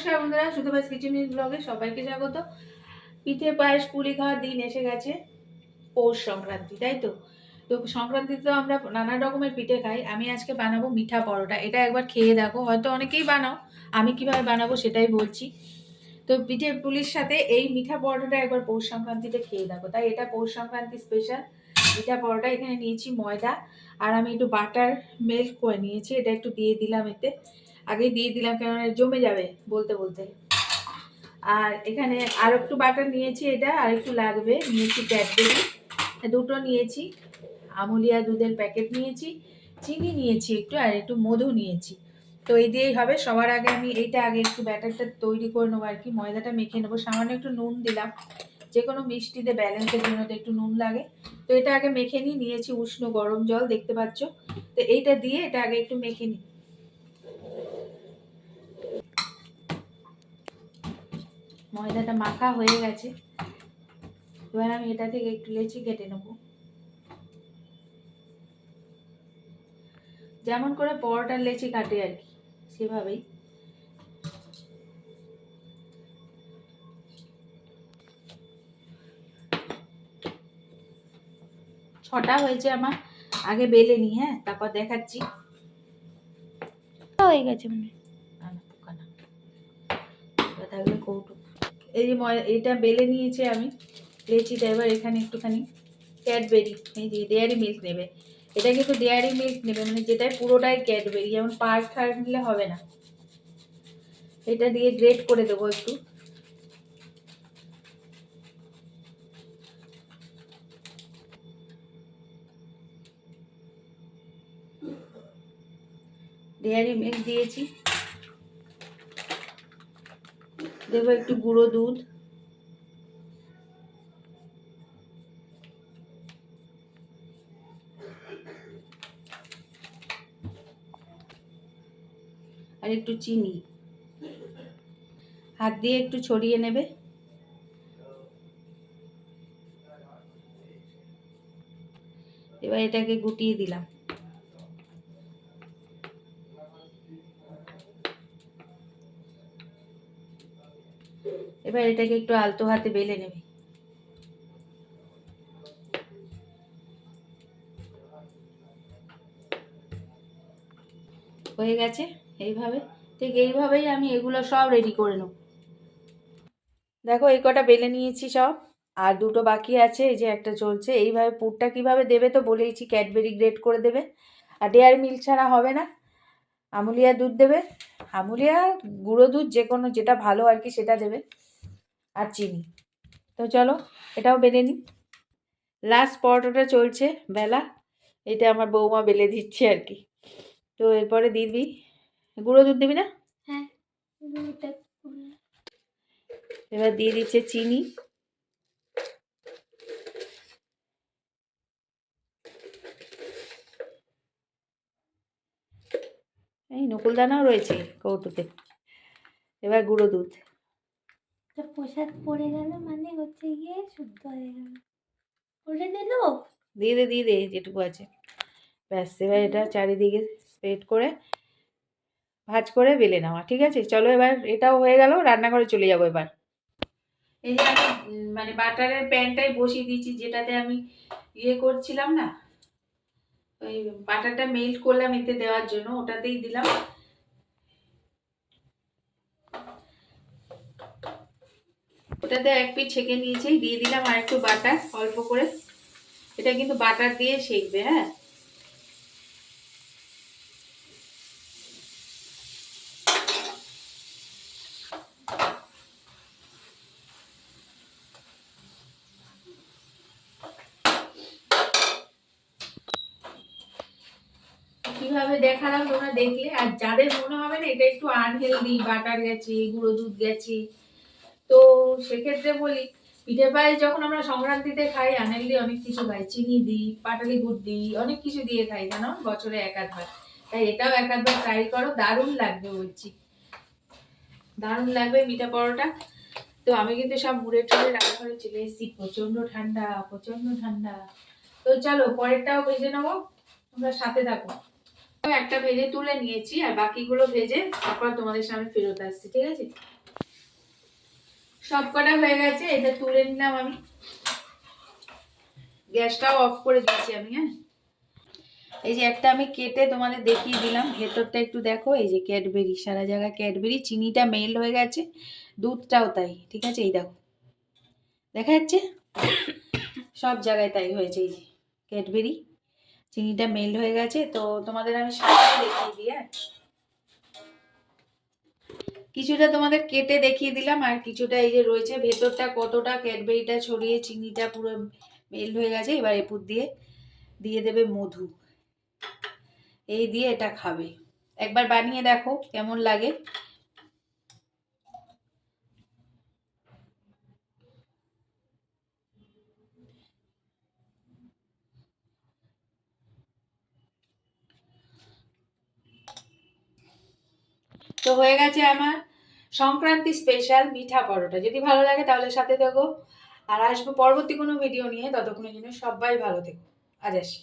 নমস্কার বন্ধুরা সুতোবাস কিচেন ব্লগে সবাইকে স্বাগত। পিঠে পায়েস পুলি খাওয়ার দিন এসে গেছে পৌষ সংক্রান্তি, তাই তো? তো সংক্রান্তিতে তো আমরা নানা রকমের পিঠে খাই। আমি আজকে বানাবো মিঠা পরোটা। এটা একবার খেয়ে দেখো। হয়তো অনেকেই বানাও। আমি কীভাবে বানাবো সেটাই বলছি। তো পিঠে পুলির সাথে এই মিঠা পরোটাটা একবার পৌষ সংক্রান্তিতে খেয়ে দেখো। তাই এটা পৌষ সংক্রান্তি স্পেশাল মিঠা পরোটা, এখানে নিয়েছি ময়দা। আর আমি একটু বাটার মেল্ট করে নিয়েছি। এটা একটু দিয়ে দিলাম এতে। আগে দিয়ে দিলাম, কেননা জমে যাবে বলতে বলতে। আর এখানে আর একটু বাটার নিয়েছি এটা, আর একটু লাগবে নিয়েছি ক্যাডবেরি। দুটো নিয়েছি, আমুলিয়া দুধের প্যাকেট নিয়েছি, চিনি নিয়েছি একটু, আর একটু মধু নিয়েছি। তো এই দিয়েই হবে, সবার আগে আমি এইটা আগে একটু ব্যাটারটা তৈরি করে নেব আর কি, ময়দাটা মেখে নেব। সামান্য একটু নুন দিলাম যে কোনো মিষ্টিতে ব্যালেন্সের জন্য তো একটু নুন লাগে। তো এটা আগে মেখে নিই, নিয়েছি উষ্ণ গরম জল, দেখতে পাচ্ছ। তো এইটা দিয়ে এটা আগে একটু মেখে নিই। ময়দাটা মাখা হয়ে গেছে। এবার আমি এটা থেকে একটু লেচি কেটে নেব। যেমন করে পরোটার লেচি কাটে আর কি সেভাবেই। ছটা হয়েছে আমার আগে বেলে নি হ্যাঁ তারপর দেখাচ্ছি। হয়ে গেছে মানে থাকলে কৌটো। এই যে এটা বেলে নিয়েছি আমি। লেচিটা এবার এখানে একটুখানি। ক্যাডবেরি এই যে ডেয়ারি মিল্ক নেবে। এটা কিন্তু ডেয়ারি মিল্ক নেবে মানে যেটাই পুরোটাই ক্যাডবেরি যেমন পার্ক ঠার্ক নিলে হবে না। এটা দিয়ে গ্রেট করে দেবো একটু। ডেয়ারি মিল্ক দিয়েছি। দেবো একটু গুঁড়ো দুধ। আর একটু চিনি। হাত দিয়ে একটু ছড়িয়ে নেবে। এবার এটাকে গুটিয়ে দিলাম। এবার এটাকে একটু আলতো হাতে বেলে নেবে। হয়ে গেছে এইভাবে? ঠিক এইভাবেই আমি এগুলো সব রেডি করে নেব। দেখো, এই কটা বেলে নিয়েছি সব, আর দুটো বাকি আছে, এই যে একটা চলছে। এইভাবে পুরটা কীভাবে দেবে তো বলেইছি ক্যাডবেরি গ্রেট করে দেবে। আর ডেয়ারি মিল্ক ছাড়া হবে না। আমুলিয়া দুধ দেবে। আমুলিয়া গুঁড়ো দুধ যে কোনো যেটা ভালো আর কি সেটা দেবে। আর চিনি। তো চলো এটাও বেলে নিই। লাস্ট পরোটাটা চলছে বেলা। এটা আমার বৌমা বেলে দিচ্ছে আর কি। তো এরপরে দিবি। গুঁড়ো দুধ দিবি না? হ্যাঁ এবার দিয়ে দিচ্ছে চিনি। এই নকুলদানাও রয়েছে কৌটোতে। এবার গুঁড়ো দুধ। তো প্রসাদ পড়ে গেল মানে হচ্ছে গিয়ে শুদ্ধ হয়ে গেল। পড়ে দিল? দিয়ে দে দিয়ে দে যেটুকু আছে। ব্যাস এবার এটা চারিদিকে স্প্রেড করে ভাজ করে বেলে নেওয়া ঠিক আছে? চলো এবার এটাও হয়ে গেল রান্নাঘরে চলে যাব এবার। এই যে আমি মানে বাটারের প্যানটাই বসিয়ে দিয়েছি যেটাতে আমি ইয়ে করছিলাম না ওই বাটারটা মেল্ট করলাম এতে দেওয়ার জন্য ওটাতেই দিলাম। ওটাতে এক পিস ছেঁকে নিয়েছি, দিয়ে দিলাম আর একটু বাটার, অল্প করে। এটা কিন্তু বাটার দিয়ে শেখবে হ্যাঁ? কীভাবে দেখালাম তোমরা দেখলে, আর যাদের মনে হবে না, এটা একটু আনহেলদি বাটার গেছে, গুঁড়ো দুধ গেছে তো সেক্ষেত্রে বলি, পিঠে পায়েস যখন আমরা সংক্রান্তিতে খাই, আনহেলদি অনেক কিছু খাই। চিনি দিই, পাটালি গুড় দিই, অনেক কিছু দিয়ে খাই জানো বছরে এক আধবার। তাই এটাও এক আধবার ট্রাই করো, দারুণ লাগবে বলছি। দারুণ লাগবে মিঠা পরোটা। তো আমি কিন্তু সব মুড়ে টুড়ে রান্নাঘরে চলে এসেছি। প্রচণ্ড ঠান্ডা প্রচণ্ড ঠান্ডা। তো চলো, পরেরটাও ভেজে নেব। তোমরা সাথে থাকো। একটা ভেজে তুলে নিয়েছি, আর বাকিগুলো ভেজে তারপর তোমাদের সামনে ফেরত আসছি, ঠিক আছে? সব কটা হয়ে গেছে, এটা তুলে নিলাম আমি। গ্যাসটাও অফ করে দিয়েছি আমি হ্যাঁ। এই যে একটা আমি কেটে তোমাদের দেখিয়ে দিলাম, ভেতরটা একটু দেখো, এই যে ক্যাডবেরি, সারা জায়গায় ক্যাডবেরি, চিনিটা মেল হয়ে গেছে, দুধটাও তাই, ঠিক আছে? এই দেখো। দেখা যাচ্ছে? সব জায়গায় তাই হয়েছে, এই যে ক্যাডবেরি, চিনিটা মেল হয়ে গেছে, তো তোমাদের আমি সাজিয়ে দেখিয়ে দিই হ্যাঁ। কিছুটা তোমাদের কেটে দেখিয়ে দিলাম, আর কিছুটা এই যে রয়েছে, ভেতরটা কতটা ক্যাডবেরিটা ছড়িয়ে চিনিটা পুরো মেল হয়ে গেছে, এবার এপুর দিয়ে দিয়ে দেবে মধু। এই দিয়ে এটা খাবে। একবার বানিয়ে দেখো কেমন লাগে। তো হয়ে গেছে আমার সংক্রান্তি স্পেশাল মিঠা পরোটা। যদি ভালো লাগে তাহলে সাথে দেখো আর আসব পরবর্তী কোনো ভিডিও নিয়ে, ততক্ষণের জন্য সবাই ভালো থেকো। আজ আসি।